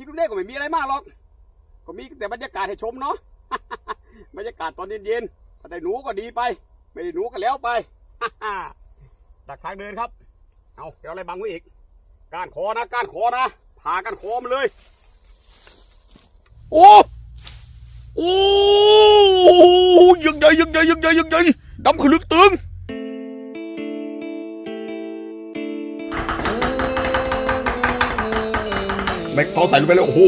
ลิปลูกเน่ก็ไม่มีอะไรมากหรอก ก็มีแต่บรรยากาศให้ชมเนาะ บรรยากาศตอนเย็นๆถ้าได้หนูก็ดีไป ไม่ได้หนูก็แล้วไปดักทางเดินครับ เอาเดี๋ยวอะไรบังไว้อีก ก้านคอนะ ก้านคอนะพากันคอมาเลย โอ้โอ้ยังใหญ่ยังใหญ่ยังใหญ่ยังใหญ่ดำขลึกตึง ใบกะเพราใส่ลงไปเลย โอ้โห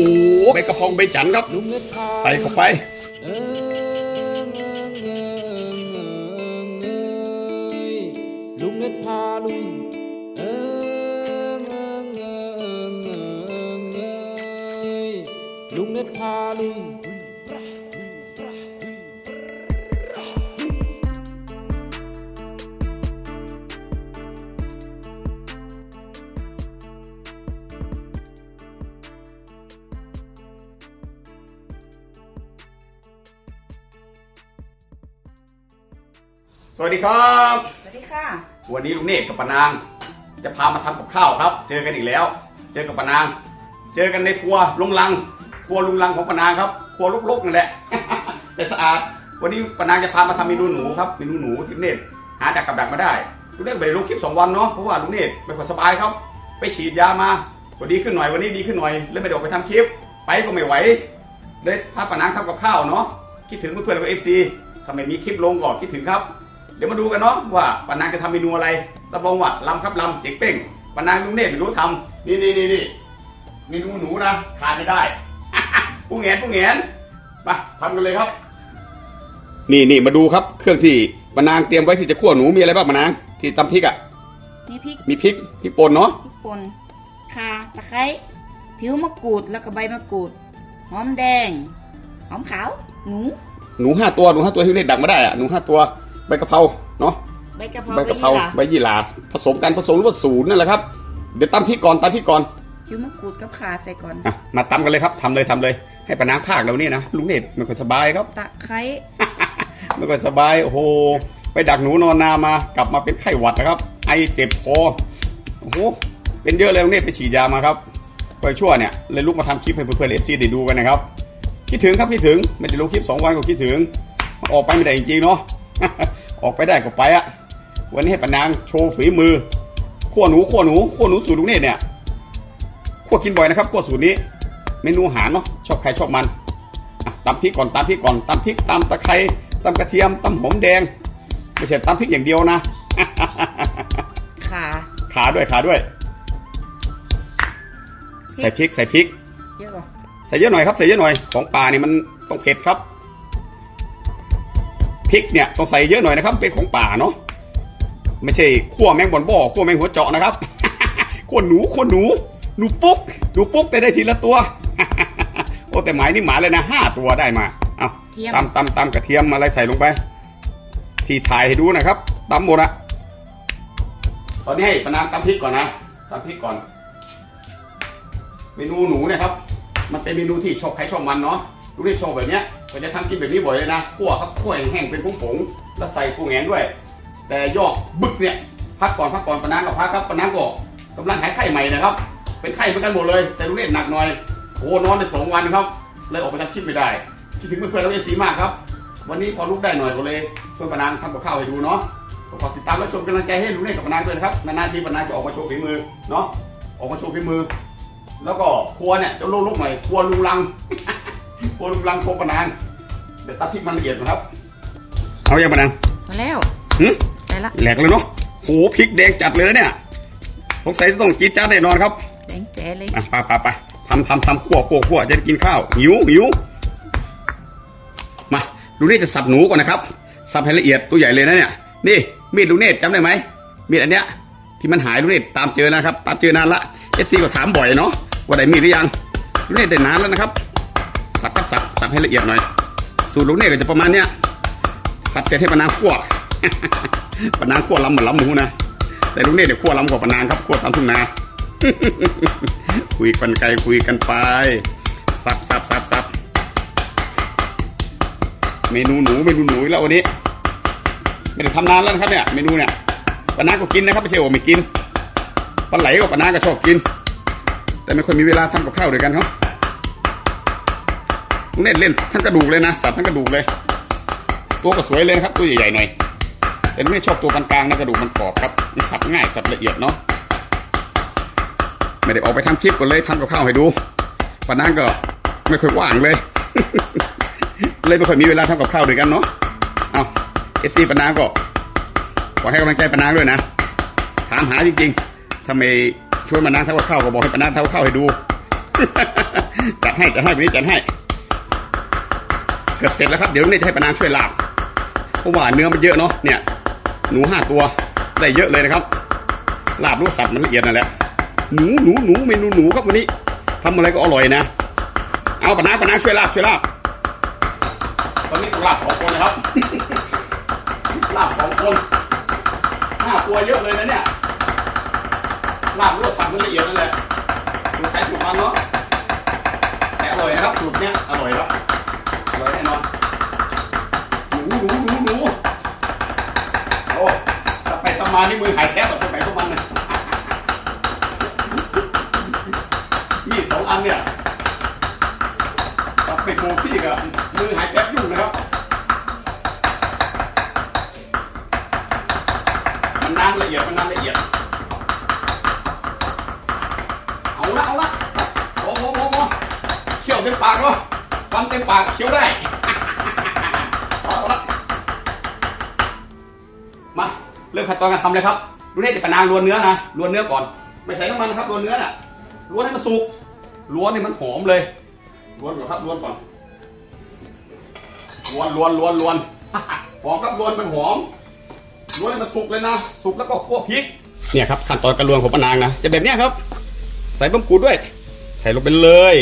ใบกะเพราใบจันครับ ใส่เข้าไปลุงเน็ตพาลุงลุงเน็ตพาลุง วัสดีครับ สวัสดีค่ะ วันนี้ลุงเนตรกับปานาง จะพามาทำกับข้าวครับ เจอกันอีกแล้ว เจอกับปานาง เจอกันในครัวลุงลัง ครัวลุงลังของปานางครับ ครัวลุกๆนั่นแหละ แต่สะอาด วันนี้ปานางจะพามาทำเมนูหนูครับ เมนูหนูที่ลุงเนตรหาดักกับดักมาได้ลุงเนตรไปลงคลิปสองวันเนาะ เพราะว่าลุงเนตรไม่ค่อยสบายครับ ไปฉีดยามาก็ดีขึ้นหน่อย วันนี้ดีขึ้นหน่อยเลยไม่ได้ออกไปทำคลิป ไปก็ไม่ไหว เลยพาปานางทำกับข้าวเนาะ คิดถึงเพื่อนๆกับเอฟซีทำไมมีคลิปลงก่อนคิดถึงครับเดี๋ยวมาดูกันเนาะว่าปานางจะทำเมนูอะไรรับรองว่าลำครับลำเจ๋งเป้งปานางลุงเนตรไม่รู้ทำนี่นี่นี่นี่เมนูหนูนะขาดไม่ได้ผู้แงนผู้แงนมาทำกันเลยครับ นี่นี่มาดูครับ เครื่องที่ปานางเตรียมไว้ที่จะคั่วหนูมีอะไรบ้างปานางที่ตำพริกอะมีพริกมีพริกพริกป่นเนาะพริกป่นข่าตะไคร้ผิวมะกรูดแล้วก็ใบมะกรูดหอมแดงหอมขาวหนูหนูห้าตัวหนูห้าตัวที่ลุงเนตรดักมาได้อะหนูห้าตัว ใบกะเพราเนาะใบกะเพราใบกะเพรายี่หใบยี่หร่าผสมกันผสมหรือว่าศูนย์นั่นแหละครับ เดี๋ยวตำพริกก่อนตำพริกก่อนผิวมะกรูดกับข่าใส่ก่อนอะมาตำกันเลยครับทำเลยทำเลย ให้ปานางภาคเราเนี่ยนะลุงเนตรไม่ค่อยสบายครับตะไคร้ไม่ค่อยสบายโอ้โหไปดักหนูนอนนามากลับมาเป็นไข้หวัดนะครับ ไอเจ็บคอโอ้โหเป็นเยอะเลยลุงเนตรไปฉีดยามาครับไปชั่วเนี่ยเลยลุกมาทำคลิปให้เพื่อนๆเอฟซีได้ดูกันนะครับคิดถึงครับคิดถึงไม่ได้ลงคลิปสองวันก็คิดถึงมันออกไปไม่ได้จริงๆเนาะ ออกไปได้ก็ไปอะวันนี้ให้ปานางโชว์ฝีมือขั้วหนูขั้วหนูขั้วหนูสูตรลุงเนตรเนี่ยขั้วกินบ่อยนะครับขั้วสูตรนี้เมนูอาหารเนาะชอบใครชอบมันอะตำพริกก่อนตำพริกก่อนตำพริกตำตะไคร้ตำกระเทียมตำหอมแดงไม่ใช่ตำพริกอย่างเดียวนะข่าขาด้วยขาด้วย ใส่พริกใส่พริกเยอะกว่าใส่เยอะหน่อยครับใส่เยอะหน่อยของป่านี่มันต้องเผ็ดครับ พริกเนี่ยต้องใส่เยอะหน่อยนะครับ เป็นของป่าเนาะไม่ใช่ขั้วแมงบอนบ่อขั้วแมงหัวเจาะนะครับขั้วหนูขั้วหนูหนูปุ๊กหนูปุ๊กแต่ได้ทีละตัว โอ้แต่หมายนี่หมาเลยนะห้าตัวได้มาเอาเทียมตำตำตำกระเทียมอะไรใส่ลงไป ที่ถ่ายให้ดูนะครับตำหมดอะตอนนี้ให้ปานางตำพริกก่อนนะตำพริกก่อน เมนูหนูเนะครับ มันเป็นเมนูที่ชอบใครชอบมันเนาะลูกนี่ชอบแบบเนี้ย ผมจะทำกินแบบนี้บ่อยเลยนะคั่วครับคั่วแห้งๆเป็นผงๆแล้วใส่ปูแงนด้วย แต่ยอกบึกเนี่ยพักก่อนพักก่อนปนางกับพักครับปนางก็กำลังหายไข้ใหม่นะครับ เป็นไข้เหมือนกันหมดเลย แต่ลูกเล่นหนักหน่อยโอ้นอนไปสองวันครับ เลยออกไปทำคลิปไม่ได้คิดถึงเพื่อนๆแล้วเอฟซีมากครับ วันนี้พอลุกได้หน่อยก็เลยช่วยปนางทำกับข้าวให้ดูเนาะขอติดตามและชมกำลังใจให้ลูกเล่นกับปนางด้วยนะครับนานๆทีปนางจะออกมาโชว์ฝีมือเนาะออกมาโชว์ฝีมือ แล้วก็ครัวเนี่ยจะลุกๆหน่อยครัวลุงลัง ครัวลุงลังโคปะนางเดี๋ยวตัดพริกมันละเอียดนะครับ เอาอย่างปะนางมาแล้วหึได้ละแหลกเลยเนาะโหพริกแดงจัดเลยนะเนี่ยสงสัยจะต้องกินจ้าแน่นอนครับแดงแจ๋เลยอะไปไปไปทำทำทำขั่วขั่วขั่วจะได้กินข้าวหิวหิวมาลุงเนตรจะสับหนูก่อนนะครับ สับให้ละเอียดตัวใหญ่เลยนะเนี่ย นี่มีดลุงเนตรจำได้ไหมมีดอันเนี้ยที่มันหายลุงเนตรตามเจอนะครับ ตามเจอนานละเอฟซีก็ถามบ่อยเนาะว่าได้มีดหรือยังลุงเนตรได้นานแล้วนะครับ สับครับสับ สับให้ละเอียดหน่อย สูตรลุงเนตรก็จะประมาณเนี้ยสับเสร็จให้ปนางขั่วปนางขั่วล้ำเหมือนล้ำหมูนะแต่ลุงเนตรเดี๋ยวขั่วล้ำกว่าปนางครับขั่วตามทุ่งนาคุยกันไกลคุยกันไปสับสับสับสับเมนูหนูเมนูหนูแล้ววันนี้ไม่ได้ทำนานแล้วนะครับเนี่ยเมนูเนี่ยปนาก็กินนะครับไม่ใช่ว่าไม่กินปลาไหลกับปนาก็ชอบกิน แต่ไม่ค่อยมีเวลาทำกับข้าวด้วยกันเขาลุงเนเล่นทั้งกระดูกเลยนะสับทั้งกระดูกเลย ตัวก็สวยเลยครับ ตัวใหญ่ๆหน่อยแต่ลุงเนตชอบตัวกลางๆนะกระดูกมันกรอบครับมันสับง่ายสับละเอียดเนาะไม่ได้ออกไปทำคลิปก่อนเลยทำกับข้าวให้ดูปานั้นก็ไม่ค่อยว่างเลย เลยไม่ค่อยมีเวลาทำกับข้าวด้วยกันเนาะเอาเอฟซีปานางก็ขอให้กำลังใจปานางด้วยนะ ถามหาจริงๆถ้าไมช่วยปานางทำกับข้าวก็บอกให้ปานางทำกับข้าวให้ดูจัดให้จัดให้วันนี้จัดให้ กือบเสร็จแล้วครับ เดี๋ยวนี่จะให้ปานางช่วยลาบ เพราะว่าเนื้อมันเยอะเนาะ เนี่ย หนูห้าตัวได้เยอะเลยนะครับ ลาบรู้สับมันละเอียดนั่นแหละ หนูหนูหนูเมนูหนูครับวันนี้ทำอะไรก็อร่อยนะ เอาปานางปานางช่วยลาบช่วยลาบ ตอนนี้ลาบสองคนนะครับ ลาบสองคนห้าตัวเยอะเลยนะเนี่ย ลาบรวดสับมันละเอียดนั่นแหละสูตรใครสูตรมันเนาะแต่อร่อยนะครับสูตรเนี้ยอร่อยครับ หนูหนูหนูหนูโอ้สับไปสับมานี่มือหายแซ่บกับตัวไหนตัวมันเลยมีสองอันเนี่ยสับไปโคพี่กับมือหายแซ่บยุ่งนะครับมันนานละเอียดมันนานละเอียดเอาละเอาละโอ้โหโอ้โหเขี่ยวเต็มปากแล้วฟันเต็มปากเคี้ยวได้ ริ่มขั้นตอนการทำเลยครับดูนี่จะปะนางรวนเนื้อนะรวนเนื้อก่อน ไม่ใส่น้ำมันครับรวนเนื้อน่ะรวนให้มันสุกรวนให้มันหอมเลยรวนก่อนครับรวนก่อนรวนรวนรวนรวนหอมครับรวนเป็นหอมรวนให้มันสุกเลยนะสุกแล้วก็คั่วพริกเนี่ยครับขั้นตอนการรวนของปะนางนะจะแบบเนี้ยครับ ใส่บะกรูด้วย ใส่ลงไปเลย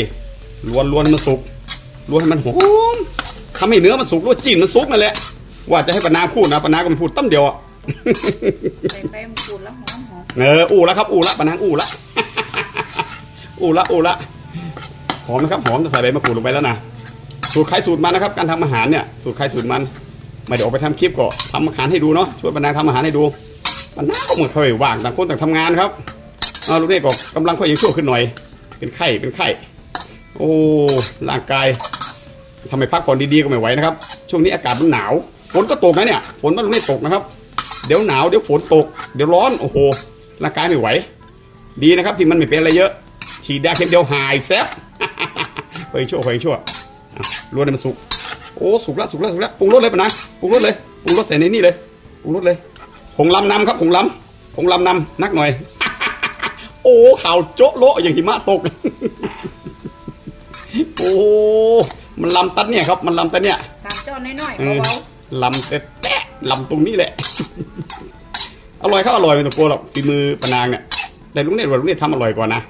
รวนรวนให้มันสุกรวนให้มันหอมทำให้เนื้อมันสุกรวนจีนมันสุกนั่นแหละว่าจะให้ปะนางพูดนะปะนางก็มันพูดตั้มเดียวอะ ใส่ใบมะกรูดแล้วหอมหอมเอออู้แล้วครับอู้ละปะนางอู้ละ อู้ละอู้ละหอมนะครับหอมจะใส่ใบมะกรูดลงไปแล้วนะสูตรใครสูตรมันนะครับ การทำอาหารเนี่ยสูตรใครสูตรมันไม่ได้ออกไปทำคลิปก็ทำอาหารให้ดูเนาะช่วยปะนางทำอาหารให้ดูปะนางก็เหมือนเคยว่างต่างคนต่างทำงานครับเอาลูกนี่ก็กำลังค่อยยังชั่วขึ้นหน่อย เป็นไข้เป็นไข้โอ้ร่างกายทำไมพักผ่อนดีๆก็ไม่ไหวนะครับ ช่วงนี้อากาศมันหนาวฝนก็ตกนะเนี่ยฝนมันไม่ตกนะครับ ดี๋ยวหนาวเดี๋ยวฝนตก เดี๋ยวร้อนโอ้โหร่างกายไม่ไหว ดีนะครับที่มันไม่เป็นอะไรเยอะ ฉีดยาเข็มเดียวหายแซ่บไปชั่วไปชั่วอะรวนให้มันสุกโอ้สุกแล้วสุกแล้วสุกแล้วปรุงรสเลยปะนะปรุงรสเลยปรุงรสใส่ในนี่เลยปรุงรสเลยผงลำนำครับผงลำผงลำนำนักหน่อย โอ้ข่าวโจ๊ะโละอย่างหิมะตก โอ้มันลำตัดเนี่ยครับ มันลำตัดเนี่ยสามจอนน้อยเออๆเบาลำแต่แตะลำตรงนี้แหละ อร่อยครับอร่อยไม่ต้องกลัวหรอกฝีมือปานางเนี่ยแต่ลุงเนี่ยว่าลุงเนี่ยทำอร่อยกว่านะ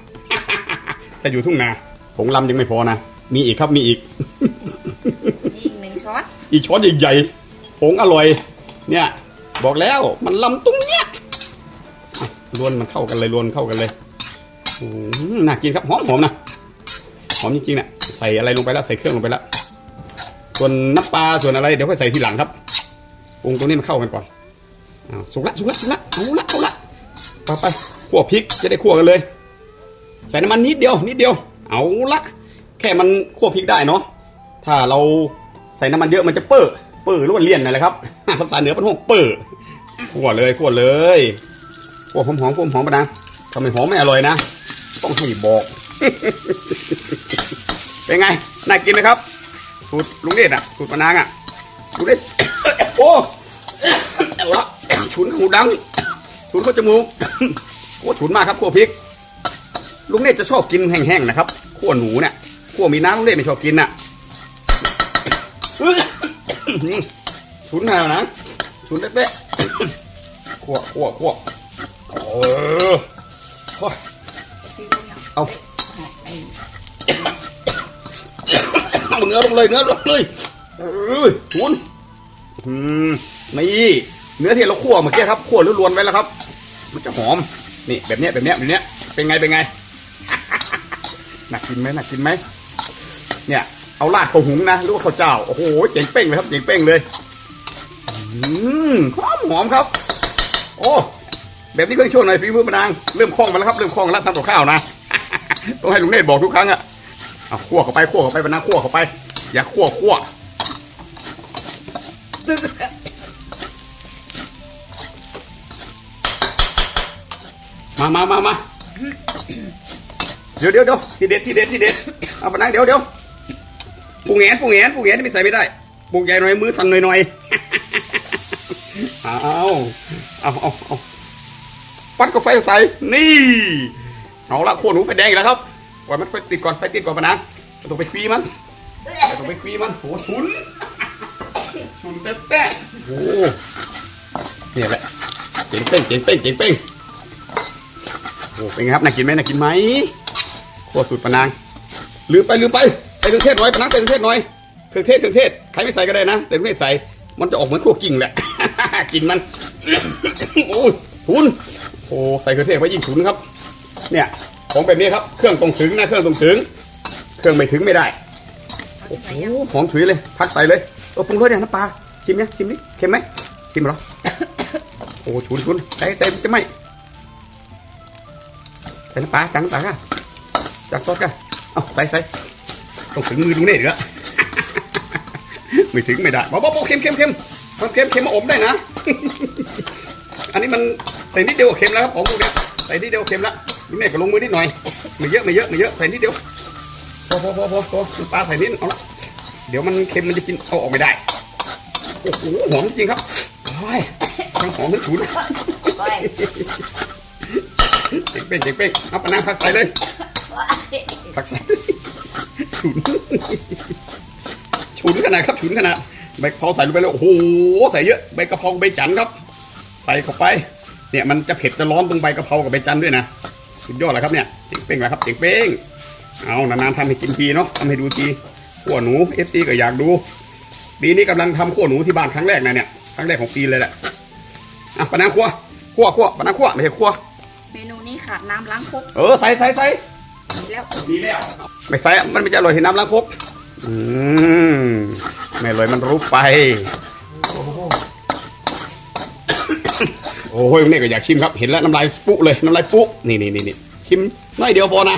แต่อยู่ทุ่งนาผงลำยังไม่พอนะ มีอีกครับมีอีกๆนี่อีกหนึ่งช้อนอีกช้อนใหญ่ๆผงอร่อย เนี่ย บอกแล้วมันลำตรงเนี้ยอะรวนมันเข้ากันเลยรวนเข้ากันเลยอืมน่ากินครับหอมหอมๆนะหอมจริงๆนะใส่อะไรลงไปแล้วใส่เครื่องลงไปแล้วส่วนน้ำปลาส่วนอะไรเดี๋ยวค่อยใส่ทีหลังครับปรุงตรงนี้มันเข้ากันก่อนอ้าว สุกละสุกละสุกละเอาละเอาละต่อไปคั่วพริกจะได้คั่วกันเลย ใส่น้ำมันนิดเดียวนิดเดียว เอาละแค่มันคั่วพริกได้เนาะถ้าเราใส่น้ำมันเยอะมันจะเปื้อเปื้อหรือว่าเลี่ยนนั่นแหละครับภาษาเหนือเป็นพวกเปื้อคั่วเลยคั่วเลยคั่วหอมหอมๆคั่วหอมปะนะทำไมหอมไม่อร่อยนะต้องให้บอกเป็นไงน่ากินนะครับสูตรลุงเดชอะสูตรปานางอะลุงเดชโอ้ เอาละฉุนหูดัง ฉุนเข้าจมูกโอ้ฉุนมากครับขั่วพริก ลุงเดชจะชอบกินแห้งๆนะครับขั่วหนูเนี่ยขั่วมีน้ำลุงเดชไม่ชอบกินน่ะฉุนแนวนะฉุนเป๊ะๆขั่วขั่วขั่วเออเอาเอาเนื้อลงเลยเนื้อลงเลยเออหุนอืม นี่เนื้อที่เราคั่วเมื่อกี้ครับคั่วหรือรวนไว้แล้วครับ มันจะหอมนี่แบบเนี้ยแบบเนี้ยแบบเนี้ยเป็นไงเป็นไงน่ากินไหมน่ากินไหมเนี่ยเอาราดข้าวหุงนะหรือว่าข้าวเจ้าโอ้โหเจ๋งเป้งเลยครับเจ๋งเป้งเลยอืมหอมหอมครับ โอ้แบบนี้ก็ช่วงหน่อยฝีมือมานางเริ่มคล่องมาแล้วครับเริ่มคล่องแล้วทำกับข้าวนะต้องให้ลุงเนตบอกทุกครั้งอะเอาคั่วเข้าไปคั่วเข้าไปบรรณาคั่วเข้าไป อย่าคั่วคั่ว มามามามาเดี๋ยวเดี๋ยวเดี๋ยวทีเด็ดทีเด็ดทีเด็ดเอาไปนั่งเดี๋ยวเดี๋ยวปูแงนปูแงนปูแงนนี่ไม่ใส่ไม่ได้ปูใหญ่หน่อยมือสั่นหน่อยหน่อยเอาเอาเอาเอาปัดกาแฟใส่นี่เอาละขั้วหนูไฟแดงอีกแล้วครับปล่อยมันไฟติดก่อนไฟติดก่อนปะนะไม่ต้องไปควีมันไม่ต้องไปควีมันโหฉุนฉุนแต๊ะแต๊ะโอ้เนี่ยแหละเจ๋งเป้งเจ๋งเป้งเจ๋งเป้ง โอ้เป็นไงครับน่ากินไหมน่ากินไหมขั้วสูตรปะนางลืมไปลืมไปใส่เครื่องเทศหน่อยปะนางใส่เครื่องเทศหน่อยเครื่องเทศเครื่องเทศใครไม่ใส่ก็ได้นะแต่เครื่องเทศใส่มันจะออกเหมือนขั้วกิ่งแหละ กินมันโอ้ยฉุนโอ้ใส่เครื่องเทศไว้ยิ่งฉุนครับ เนี่ยของแบบนี้ครับเครื่องตรงถึงนะเครื่องตรงถึง เครื่องไม่ถึงไม่ได้โอ้โหหอมฉุยเลยพักใส่เลยเออปรุงรสเนี่ยน้ำปลาชิมเนี่ยชิมดิเค็มไหมชิมหรอโอ้ฉุนฉุนใส่ใส่จะไหม ใส่น้ำปลาจังน้ำปลาค่ะจังซอสค่ะเอาใส่ใส่ต้องถึงมือลุงเนี่ยเดี๋ยวไม่ถึงไม่ได้บอกบอกบอกเค็มเค็มเค็มมันเค็มเค็มมาอมได้นะ อันนี้มันใส่นิดเดียวก็เค็มแล้วครับของพวกเนี้ยใส่นิดเดียวก็เค็มแล้วนี่แม่ก็ลงมือนิดหน่อย ไม่เยอะไม่เยอะไม่เยอะใส่นิดเดียวพอพอพอพอพอน้ำปลาใส่นิดเอาละเดี๋ยวมันเค็มมันจะกินเอาออกไม่ได้โอ้โหหอมจริงครับโอ้ยทั้งหอมทั้งฉุนก้อย เจ๋งเป้งเจ๋งเป้งเอาปะนางผักใส่เลยผักใส่ฉุนฉุนขนาดครับฉุนขนาดใบกะเพราใส่ลงไปเลยโอ้โหใส่เยอะใบกะเพราใบจันทร์ครับ ใส่เข้าไป เนี่ยมันจะเผ็ดจะร้อนตรงใบกะเพรากับใบจันทร์ด้วยนะสุดยอดเลยครับเนี่ยเจ๋งเป้งเลยครับเจ๋งเป้งเอานานๆทำให้กินทีเนาะทำให้ดูทีขั้วหนูเอฟซีก็อยากดูปีนี้กำลังทำขั้วหนูที่บ้านครั้งแรกนะเนี่ยครั้งแรกของปีเลยแหละอะปะนางขั้วขั้วขั้วปะนางขั้วไม่ใช่ขั้ว เมนูนี้ขาดน้ำล้างครกเออใส่ใส่ใส่ดีแล้วดีแล้วไม่ใส่มันไม่จะอร่อยที่น้ำล้างครกอืมไม่อร่อยมันรู้ไป โอ้ยนี่ก็อยากชิมครับ เห็นแล้วน้ำลายปุ๊เลยน้ำลายปุ๊นี่นี่นี่นี่ชิมน้อยเดียวพอนะ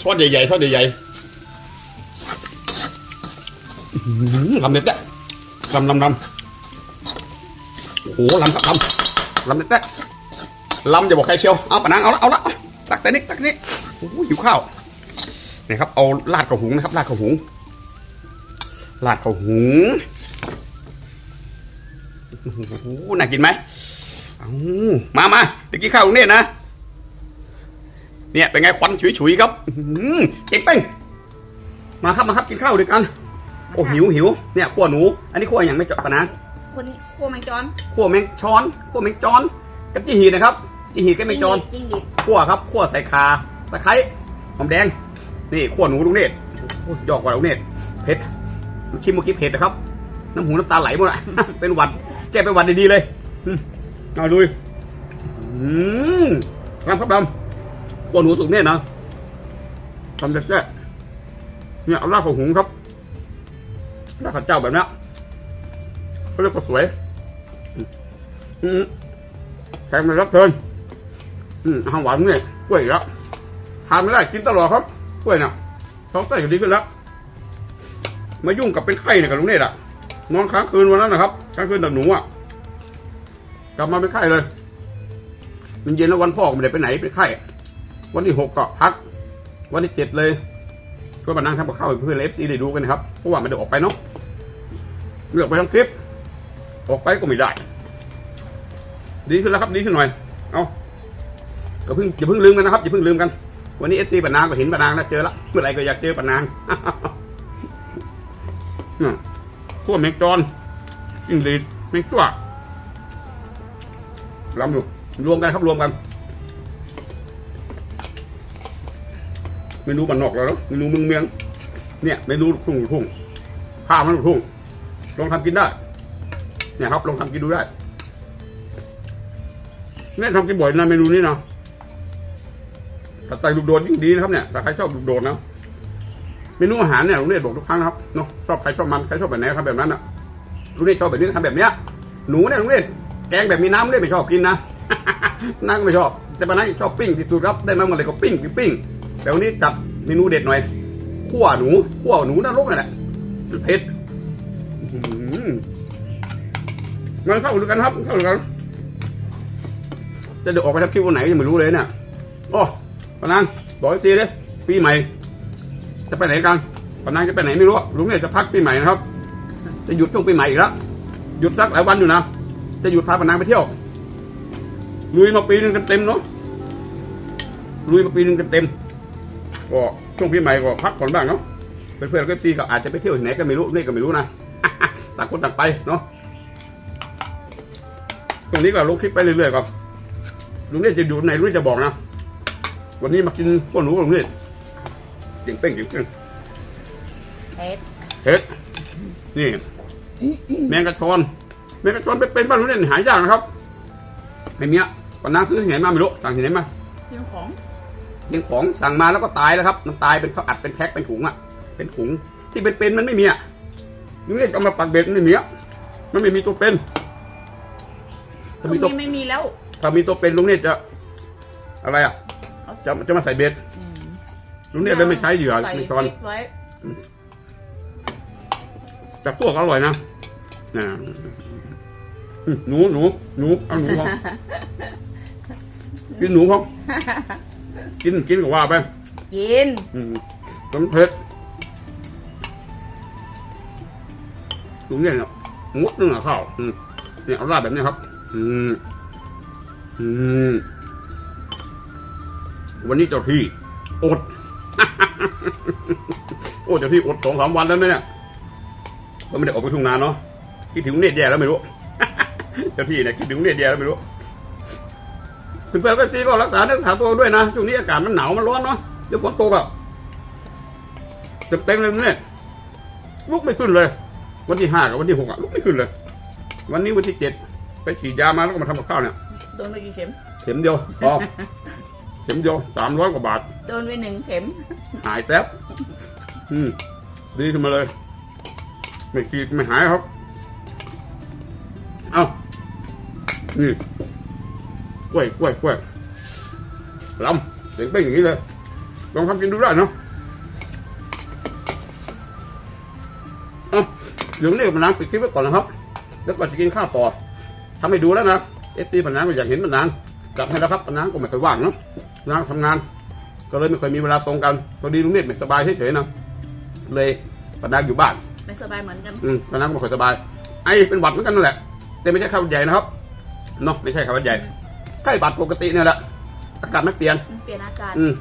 ช้อนใหญ่ๆช้อนใหญ่ๆอื้อหือลำเด็ดแด้ลำลำลำโอ้โหลำครับลำลำเด็ดแด้ ลำจะบอกใครเชียวเอาปะนังเอาละเอาละตักแต่นิดตักนิดโอ้โหหิวข้าวนี่ครับเอาลาดกระหุงนะครับลาดกระหุงลาดกระหุงโอ้โหน่ากินไหมเอามามาไปกินข้าวตรงนี้นะเนี่ยเป็นไงควันฉุยๆครับอื้อหือเก่งเป้งมาครับมาครับกินข้าวด้วยกัน โอ้หิวหิวเนี่ยขั้วหนู อันนี้ขั้วอย่างไม่เจาะปะนะคนนี้พวกแมงจอนขั้วแมงช้อนขั้วแมงจอนกับจีหีดนะครับ จีหีดกับแมงจอนจิ้งหรีดขั้วครับขั้วใส่คาตะไคร้หอมแดง นี่ขั้วหนูลุงเนตรโอ้ยยอกกว่าลุงเนตรเผ็ดชิมเมื่อกี้เผ็ดนะครับ น้ำหูน้ำตาไหลหมดอะเป็นหวัด แก้เป็นหวัดดีๆเลยอืมเอาดูอืมรำครับรำขั้วหนูสุกเนี่ยนะทำเด็ดแก่เนี่ยเอาลาบของหุงครับลาบข้าวเจ้าแบบนี้เขาเรียกว่าสวย อืมแขกมารับเชิญ อืมอาหารหวานเนี่ยกล้วยอีกแล้วทานไม่ได้กินตลอดครับกล้วยเนี่ยท้องไส้ก็ดีขึ้นแล้วมายุ่งกับเป็นไข้เนี่ยกับลุงเนตรอะนอนค้างคืนวันนั้นนะครับค้างคืนดับหนูอะกลับมาเป็นไข้เลย มันเย็นแล้ววันพ่อไม่ได้ไปไหนเป็นไข้วันที่หกก็พัก วันที่เจ็ดเลยก็มานั่งทำกับข้าวเพื่อนเอฟซีได้ดูกันนะครับเพราะว่าไม่ได้ออกไปเนาะเลือกไปทั้งคลิป ออกไปก็ไม่ได้ ดีขึ้นแล้วครับดีขึ้นหน่อย เอา ก็เพิ่งอย่าเพิ่งลืมกันนะครับอย่าเพิ่งลืมกัน วันนี้เอฟซีปนางก็เห็นปนางแล้วเจอละเมื่อไหรก็อยากเจอปนางเนี่ยพวกเมกจอนจิ้งหรีดเมกตัวลำอยู่รวมกันครับรวมกันเมนูบ้านนอกแล้วเนอะเมนูเมืองเมือง เนี่ยเมนูทุ่งทุ่งข้าวมันทุ่งลองทำกินได้ เนี่ยครับลองทำกินดูได้เนี่ยทำกินบ่อยนะเมนูนี้เนาะ ถ้าใส่ลูกโดดยิ่งดีนะครับเนี่ยถ้าใครชอบลูกโดดนะเมนูอาหารเนี่ยลุงเนตบอกทุกครั้งนะครับเนาะชอบใครชอบมันใครชอบแบบไหนทำแบบนั้นอนะลุงเนตชอบแบบนี้ทำแบบเนี้ยหนูเนี่ยลุงเนตแกงแบบมีน้ำลุงเนตไม่ชอบกินนะนั่งไม่ชอบ แต่ปานั้นชอบปิ้งที่สุดครับได้มาเมื่อไรก็ปิ้งปิ้งปิ้งแต่วันนี้จัดเมนูเด็ดหน่อยขั่วหนูขั่วหนูนรกนั่นแหละเผ็ดมันเข้าด้วยกันครับเข้าด้วยกันจะเดี๋ยวออกไปทับคิววันไหนยังไม่รู้เลยเนี่ยโอ้ ปนังบอกอีกทีเลยปีใหม่ จะไปไหนกันปนังจะไปไหนไม่รู้ลุงเนี่ยจะพักปีใหม่นะครับ จะหยุดช่วงปีใหม่อีกแล้วหยุดสักหลายวันอยู่นะจะหยุดพาปนังไปเที่ยวลุยมาปีหนึ่งเต็มๆเนาะลุยมาปีหนึ่งเต็มๆก็ช่วงปีใหม่ก็พักผ่อนบ้างเนาะเพื่อนๆก็ซีก็อาจจะไปเที่ยวที่ไหนก็ไม่รู้นี่ก็ไม่รู้นะต่างคนต่างไปเนาะตรงนี้ก็ลงคลิปไปเรื่อยๆครับลุงเนี่ยจะอยู่ไหนลุงจะบอกนะ วันนี้มากินพวกหนูลุงเนี่ยเจ๋งเป้งเจ๋งเป้งเผ็ดเฮ็ดนี่แมงกระชอนแมงกระชอนเป็นๆบ้านลุงเนี่ยหายากนะครับไอ้เนี้ยปนาซื้อที่ไหนมาไม่รู้สั่งที่ไหนมาจิ้มของยังของสั่งมาแล้วก็ตายแล้วครับ มันตายเป็นเขาอัดเป็นแพ็คเป็นถุงอะ เป็นถุงที่เป็นๆมันไม่มีอะลุงเนี่ยเอามาปักเบ็ดมันไม่มีอะมันไม่มีตัวเป็นตรถ้างมีตัวนี้ไม่มีแล้ว ถ้ามีตัวเป็นลุงเนี่ยจะอะไรอะ จะจะมาใส่เบ็ดอืมลุงเนี่ยเลยไม่ใช้เหยื่อใส่ไม่ช้อนพริกไว้จากตัวก็อร่อยนะนะอืมหนูหนูหนูเอาหนูเขากินหนูเขากินกินก็ว่าไป กิน อืมต้นเผ็ดลุงเนี่ยเนี่ยงดนึงอะข้าวอืมเนี่ยเอาราดแบบนี้ครับ อืม อืม วันนี้เจ้าที่อด โอ้เจ้าที่อดสองสามวันแล้วนะเนี่ยก็ไม่ได้ออกไปทุ่งนาเนาะคิดถึงเนตรแย่แล้วไม่รู้ เจ้าที่เนี่ยคิดถึงเนตรแย่แล้วไม่รู้เพื่อนๆก็จีก็รักษารักษาตัวด้วยนะช่วงนี้อากาศมันหนาวมันร้อนเนาะเดี๋ยวฝนตกอะจะเต็มเลยเนี่ยลุกไม่ขึ้นเลย วันที่ห้ากับวันที่หกอะลุกไม่ขึ้นเลย วันนี้วันที่เจ็ดไปฉีดยามาแล้วก็มาทำกับข้าวเนี่ยโดนไปกี่เข็ม เข็มเดียวพอ เข็มเดียวสามร้อยกว่าบาท โดนไปหนึ่งเข็ม หายแป๊บอืมดีขึ้นมาเลย ไม่ขีดไม่หายครับ เอานี่กล้วยกล้วยกล้วยลำเสียงเป็นอย่างนี้เลยลองทำกินดูได้เนาะเอาเดี๋ยวนี้มันนางปิดคลิปไว้ก่อนนะครับ แล้วก็จะกินข้าวต่อทำให้ดูแล้วนะเอฟตีปนางก็อยากเห็นปนางกลับให้แล้วครับปนางก็ไม่ค่อยว่างเนาะ นางทำงาน ก็เลยไม่ค่อยมีเวลาตรงกันพอดีลุงเนตรไม่สบายเฉยๆนะเลยปนางอยู่บ้านไม่สบายเหมือนกัน อืมตอนนั้นก็ไม่ค่อยสบาย ไอเป็นหวัดเหมือนกันนั่นแหละ แต่ไม่ใช่ไข้หวัดใหญ่นะครับเนาะไม่ใช่ไข้หวัดใหญ่ไข้หวัดปกติเนี่ยแหละอากาศไม่เปลี่ยนมันเปลี่ยนอากาศอืม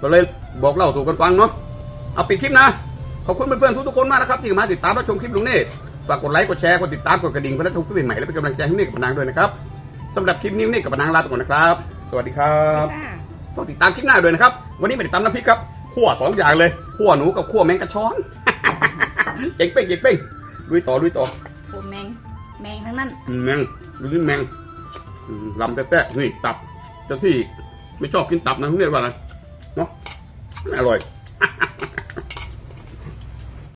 ก็เลยบอกเล่าสู่กันฟังเนาะเอาปิดคลิปนะขอบคุณเพื่อนๆทุกๆคนมากนะครับที่มาติดตามรับชมคลิปลุงเนตรฝากกดไลค์กดแชร์กดติดตามกดกระดิ่งเพื่อรับชมคลิปใหม่ๆและเป็นกำลังใจให้ลุงเนตรกับปนางด้วยนะครับสำหรับคลิปนี้ลุงเนตรกับปนางลาไปก่อนนะครับ สวัสดีครับค่ะต้องติดตามคลิปหน้าด้วยนะครับ วันนี้ไม่ได้ตำน้ำพริกครับขั่วสองอย่างเลยขั่วหนูกับขั่วแมงกะช้อนเจ๋งเป้งเจ๋งเป้งลุยต่อลุยต่อโอ้แมงแมงทั้งนั้นอืมแมงดูนี่แมงอืมลำแต๊ะๆนี่ตับเจ้าที่ไม่ชอบกินตับนะเขาเรียกว่าอะไรเนาะไม่อร่อย